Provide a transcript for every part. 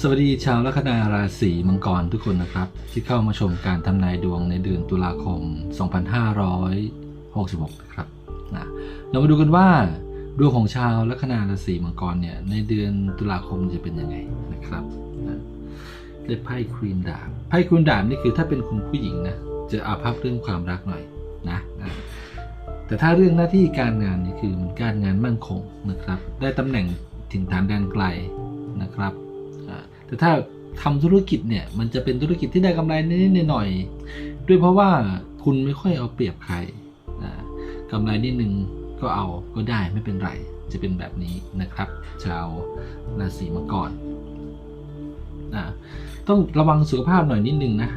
สวัสดีชาวลัคนาราศีมังกรทุกคนนะครับ ที่เข้ามาชมการทำนายดวงในเดือนตุลาคม 2566 นะครับนะเรามาดูกันว่าดวงของชาวลัคนาราศีมังกรเนี่ยในเดือนตุลาคมจะเป็นยังไงนะครับนะเลไพ่ควีนดาบไพ่ควีนดาบนี่คือถ้าเป็นคุณผู้หญิงนะจะอาภัพเรื่องความรักหน่อยนะอะแต่ถ้าเรื่องหน้าที่การงานนี่คือมันการงานมั่นคงนะครับ ได้ตำแหน่งถิ่นฐานแดนไกลนะครับ แต่ถ้าทำธุรกิจเนี่ยมันจะเป็นธุรกิจที่ได้กำไรนิดๆหน่อยๆด้วยเพราะว่าคุณไม่ค่อยเอาเปรียบใครอ่ากำไรนิดนึงก็เอาก็ได้ไม่เป็นไร จะเป็นแบบนี้นะครับ ชาวราศีมังกรอ่าต้องระวังสุขภาพหน่อยนิดนึงนะ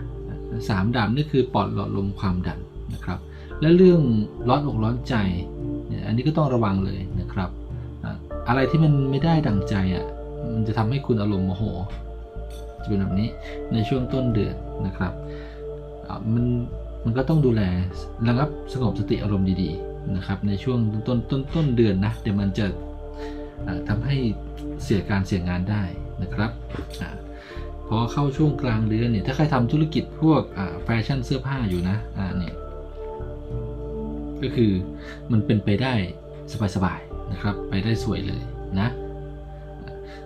สามดาบนี่คือปอดหลอดลมความดันนะครับ และเรื่องร้อนอกร้อนใจเนี่ยอันนี้ก็ต้องระวังเลยนะครับ อะไรที่มันไม่ได้ดังใจอะ มันจะทำให้คุณอารมณ์โมโห จะเป็นแบบนี้ในช่วงต้นเดือนนะครับมันมันก็ต้องดูแลระงับสงบสติอารมณ์ดีๆนะครับในช่วงต้นต้นต้นเดือนนะเดี๋ยวมันจะอ่าทำให้เสียการเสียงานได้นะครับพอเข้าช่วงกลางเดือนเนี่ยถ้าใครทำธุรกิจพวกแฟชั่นเสื้อผ้าอยู่นะอ่าเนี่ยก็คือมันเป็นไปได้สบายๆนะครับ ไปได้สวยเลยนะ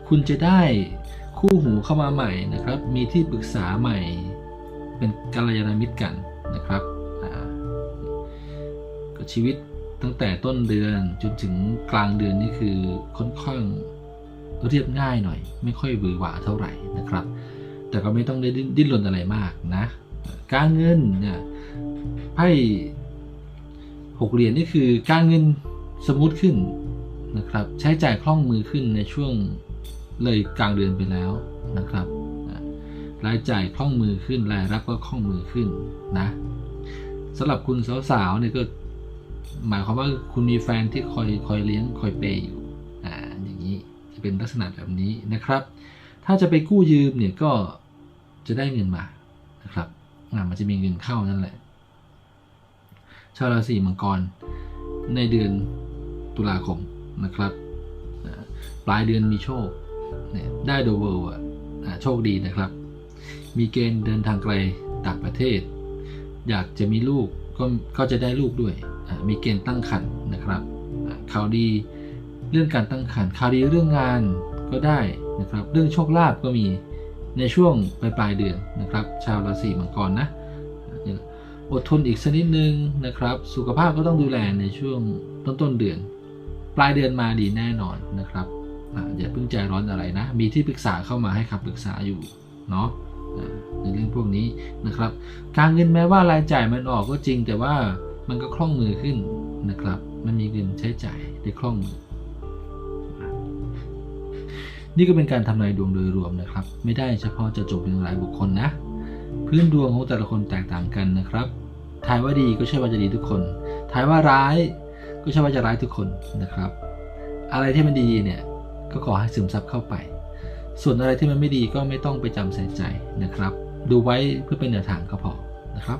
คุณจะได้คู่หูเข้ามาใหม่นะครับ มีที่ปรึกษาใหม่ เป็นกัลยาณมิตรกันนะครับก็ชีวิตตั้งแต่ต้นเดือนจนถึงกลางเดือนนี่คือค่อนข้างเรียบง่ายหน่อย ไม่ค่อยบือหวาเท่าไหร่นะครับ แต่ก็ไม่ต้องได้ดิ้นดิ้นรนอะไรมากนะ การเงินเนี่ยไพ่หกเหรียญนี่คือการเงินสมูทขึ้นนะครับ ใช้จ่ายคล่องมือขึ้นในช่วง เลยกลางเดือนไปแล้วนะครับรายจ่ายคล่องมือขึ้นรายรับก็คล่องมือขึ้นนะสำหรับคุณสาวๆเนี่ยก็หมายความว่าคุณมีแฟนที่คอยคอยเลี้ยงคอยเปย์อยู่อ่าอย่างนี้จะเป็นลักษณะแบบนี้นะครับ ถ้าจะไปกู้ยืมเนี่ยก็จะได้เงินมานะครับอ่ามันจะมีเงินเข้านั่นแหละชาวราศีมังกรในเดือนตุลาคมนะครับ ปลายเดือนมีโชค ได้โดเวลอะอ่าโชคดีนะครับ มีเกณฑ์เดินทางไกลต่างประเทศ อยากจะมีลูกก็ก็จะได้ลูกด้วย มีเกณฑ์ตั้งครรภ์นะครับข่าวดีเรื่องการตั้งครรภ์ข่าวดีเรื่องงานก็ได้นะครับ เรื่องโชคลาภก็มีในช่วงปลายปลายเดือนนะครับ ชาวราศีมังกรนะอดทนอีกสักนิดนึงนะครับ สุขภาพก็ต้องดูแลในช่วงต้นต้นเดือน ปลายเดือนมาดีแน่นอนนะครับ อย่าเพิ่งใจร้อนอะไรนะ มีที่ปรึกษาเข้ามาให้คำปรึกษาอยู่เนาะในเรื่องพวกนี้นะครับ การเงินแม้ว่ารายจ่ายมันออกก็จริง แต่ว่ามันก็คล่องมือขึ้นนะครับ มันมีเงินใช้จ่ายได้คล่องมือ นี่ก็เป็นการทำนายดวงโดยรวมนะครับ ไม่ได้เฉพาะจะจบเพียงรายบุคคลนะ พื้นดวงของแต่ละคนแตกต่างกันนะครับทายว่าดีก็ใช่ว่าจะดีทุกคนทายว่าร้ายก็ใช่ว่าจะร้ายทุกคนนะครับ อะไรที่มันดีเนี่ย ก็ขอให้ซึมซับเข้าไป ส่วนอะไรที่มันไม่ดีก็ไม่ต้องไปจำใส่ใจนะครับ ดูไว้เพื่อเป็นแนวทางก็พอนะครับ